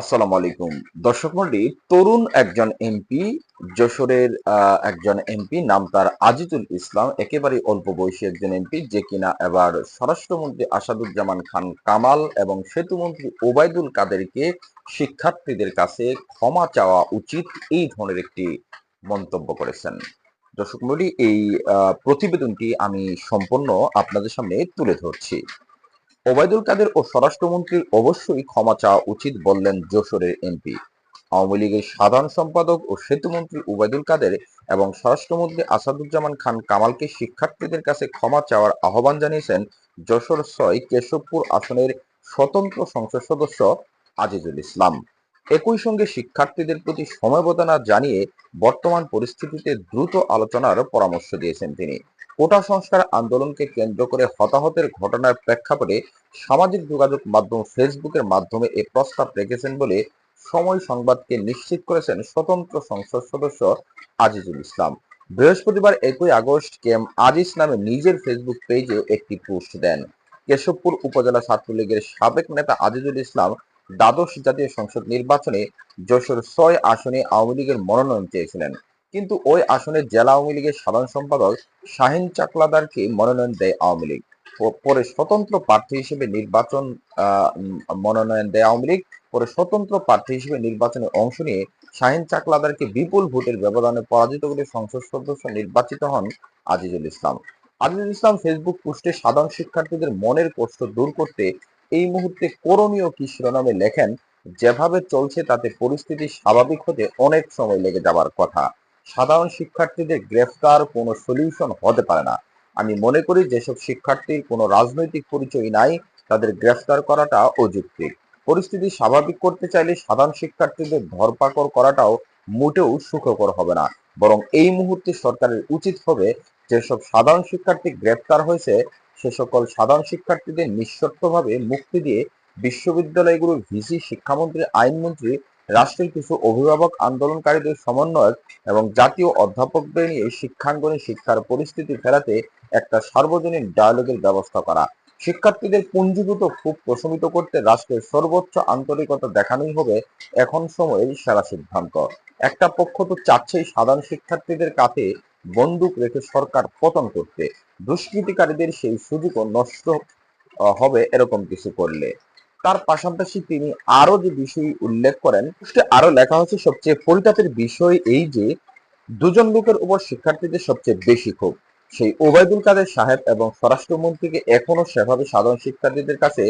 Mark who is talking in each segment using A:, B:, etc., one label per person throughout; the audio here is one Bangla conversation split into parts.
A: আসসালামু আলাইকুম। দর্শক মন্ডলী, তরুণ একজন এমপি, যশোরের একজন এমপি, নাম তার আজিজুল ইসলাম একেবারে অল্প বয়সী একজন এমপি, যে কিনা এবার স্বরাষ্ট্রমন্ত্রী আসাদুজ্জামান খান কামাল এবং সেতুমন্ত্রী ওবায়দুল কাদেরকে শিক্ষার্থীদের কাছে ক্ষমা চাওয়া উচিত এই ধরনের একটি মন্তব্য করেছেন। দর্শক মন্ডলী, এই প্রতিবেদনটি আমি সম্পূর্ণ আপনাদের সামনে তুলে ধরছি। ওবায়দুল কাদের ও স্বরাষ্ট্রমন্ত্রীর অবশ্যই ক্ষমা চাওয়া উচিত বললেন যশোরের এমপি। আওয়ামী লীগের সাধারণ সম্পাদক ও সেতুমন্ত্রী ওবায়দুল কাদের এবং স্বরাষ্ট্রমন্ত্রী আসাদুজ্জামান খান কামালকে শিক্ষার্থীদের কাছে ক্ষমা চাওয়ার আহ্বান জানিয়েছেন যশোর ছয় কেশবপুর আসনের স্বতন্ত্র সংসদ সদস্য আজিজুল ইসলাম। একই সঙ্গে শিক্ষার্থীদের প্রতি সমবেদনা জানিয়ে বর্তমান পরিস্থিতিতে দ্রুত আলোচনার পরামর্শ দিয়েছেন তিনি। কোটা সংস্কার আন্দোলনকে কেন্দ্র করে হতাহতের ঘটনার প্রেক্ষাপটে সামাজিক যোগাযোগ মাধ্যম ফেসবুকের মাধ্যমে এ প্রস্তাব রেখেছেন বলে সময় সংবাদকে নিশ্চিত করেছেন স্বতন্ত্র সংসদ সদস্য আজিজুল ইসলাম। বৃহস্পতিবার একই আগস্ট কেম আজিজ নামে নিজের ফেসবুক পেজে একটি পোস্ট দেন। কেশবপুর উপজেলা ছাত্রলীগের সাবেক নেতা আজিজুল ইসলাম দ্বাদশ জাতীয় সংসদ নির্বাচনে যশোর ছয় আসনে আওয়ামী লীগের মনোনয়ন চেয়েছিলেন। কিন্তু ওই আসনে জেলা আওয়ামী লীগের সাধারণ সম্পাদক শাহিন চাকলাদারকে মনোনয়ন দেয় আওয়ামী লীগ। পরে স্বতন্ত্র প্রার্থী হিসেবে নির্বাচন মনোনয়ন দেয় আওয়ামী লীগ। পরে স্বতন্ত্র প্রার্থী হিসেবে নির্বাচনে অংশ নিয়ে শাহিন চাকলাদারকে বিপুল ভোটের ব্যবধানে পরাজিত করে সংসদ সদস্য নির্বাচিত হন আজিজুল ইসলাম। আজিজুল ইসলাম ফেসবুক পোস্টে সাধারণ শিক্ষার্থীদের মনের কষ্ট দূর করতে এই মুহূর্তে করণীয় কি শিরোনামে লেখেন, যেভাবে চলছে তাতে পরিস্থিতি স্বাভাবিক হতে অনেক সময় লেগে যাবার কথা। সাধারণ শিক্ষার্থীদের গ্রেফতার কোনো সলিউশন হতে পারে না। আমি মনে করি যেসব শিক্ষার্থীর কোনো রাজনৈতিক পরিচয় নাই, তাদের গ্রেফতার করাটা অযৌক্তিক। পরিস্থিতি স্বাভাবিক করতে চাইলে সাধারণ শিক্ষার্থীদের ধরপাকড় করাটাও মোটেও সুখকর হবে না। বরং এই মুহূর্তে সরকারের উচিত হবে যেসব সাধারণ শিক্ষার্থী গ্রেফতার হয়েছে সে সকল সাধারণ শিক্ষার্থীদের নিঃশর্তভাবে মুক্তি দিয়ে বিশ্ববিদ্যালয়গুলোর ভিসি শিক্ষামন্ত্রী, আইনমন্ত্রী, রাষ্ট্রের কিছু অভিভাবক আন্দোলনকারীদের সমন্বয়ক এবং জাতীয় অধ্যাপকদের নিয়ে শিক্ষাঙ্গনে শিক্ষার পরিস্থিতি ফেরাতে একটা সার্বজনীন ডায়ালগের ব্যবস্থা করা। শিক্ষার্থীদের পুঞ্জীভূত খুব প্রশমিত করতে রাষ্ট্রের সর্বোচ্চ আন্তরিকতা দেখানোই হবে এখন সময়ের সেরা সিদ্ধান্ত। একটা পক্ষ তো চাচ্ছেই সাধারণ শিক্ষার্থীদের কাছে বন্দুক রেখে সরকার পতন করতে দুষ্কৃতিকারীদের সেই সুযোগও নষ্ট হবে এরকম কিছু করলে। তার পাশাপাশি তিনি আরও যে বিষয় উল্লেখ করেন আরও লেখা হচ্ছে সবচেয়ে পরিতাপের বিষয় এই যে, দুজন লোকের উপর শিক্ষার্থীদের সবচেয়ে বেশি ক্ষোভ। সেই ওবায়দুল কাদের সাহেব এবং স্বরাষ্ট্রমন্ত্রীকে এখনও সেভাবে সাধারণ শিক্ষার্থীদের কাছে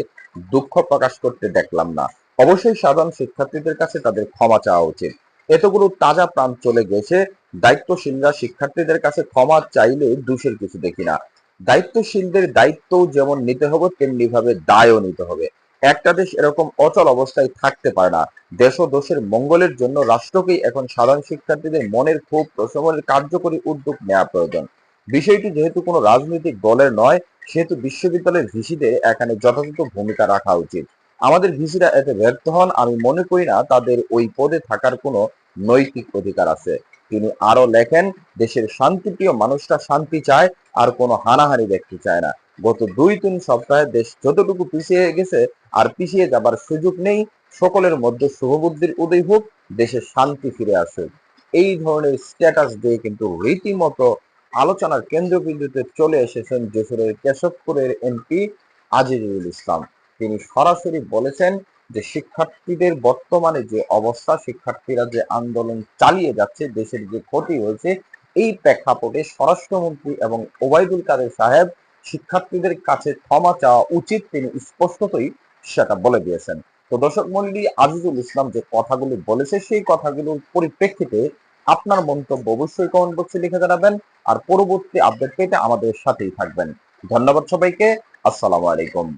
A: দুঃখ প্রকাশ করতে দেখলাম না। অবশ্যই সাধারণ শিক্ষার্থীদের কাছে তাদের ক্ষমা চাওয়া উচিত। এতগুলো তাজা প্রাণ চলে গেছে দায়িত্বশীলরা শিক্ষার্থীদের কাছে ক্ষমা চাইলে দোষের কিছু দেখি না। দায়িত্বশীলদের দায়িত্ব যেমন নিতে হবে তেমনি ভাবে দায়ও নিতে হবে। একটা দেশ এরকম অচল অবস্থায় থাকতে পারে না। দেশ ও দেশের মঙ্গলের জন্য রাষ্ট্রকেই এখন সাধারণ শিক্ষার্থীদের মনের ক্ষোভ, প্রশমনের কার্যকরী উদ্যোগ নেওয়া প্রয়োজন। বিষয়টি যেহেতু কোনো রাজনৈতিক দলের নয়, সেহেতু বিশ্ববিদ্যালয়ের ভিসিদের এখানে যথাযথ ভূমিকা রাখা উচিত। আমাদের ভিসিরা এতে ব্যর্থ হন, আমি মনে করি না তাদের ওই পদে থাকার কোনো নৈতিক অধিকার আছে। তিনি আরও লেখেন, দেশের শান্তিপ্রিয় মানুষরা শান্তি চায়, আর কোনো হানাহানি দেখতে চায় না। গত দুই, তিন সপ্তাহে দেশ যতটুকু পিছিয়ে গেছে, আর পিছিয়ে যাবার সুযোগ নেই, সকলের মধ্যে শুভবুদ্ধির উদয় হোক, দেশে শান্তি ফিরে আসুক। এই ধরনের স্ট্যাটাস দিয়ে কিন্তু রীতিমতো আলোচনার কেন্দ্রবিন্দুতে চলে এসেছেন যশোরের কেশবপুরের এমপি আজিজুল ইসলাম। তিনি সরাসরি বলেছেন যে শিক্ষার্থীদের বর্তমানে যে অবস্থা, শিক্ষার্থীরা যে আন্দোলন চালিয়ে যাচ্ছে, দেশের যে ক্ষতি হয়েছে, এই প্রেক্ষাপটে স্বরাষ্ট্রমন্ত্রী এবং ওবায়দুল কাদের সাহেব শিক্ষার্থীদের কাছে ক্ষমা চাওয়া উচিত তিনি স্পষ্টতই সেটা বলে দিয়েছেন। তো দর্শক মন্ডলী, আজিজুল ইসলাম যে কথাগুলি বলেছে, সেই কথাগুলোর পরিপ্রেক্ষিতে আপনার মন্তব্য অবশ্যই কমেন্ট বক্সে লিখে জানাবেন আর পরবর্তী আপডেট পেতে আমাদের সাথেই থাকবেন। ধন্যবাদ সবাইকে, আসসালামু আলাইকুম।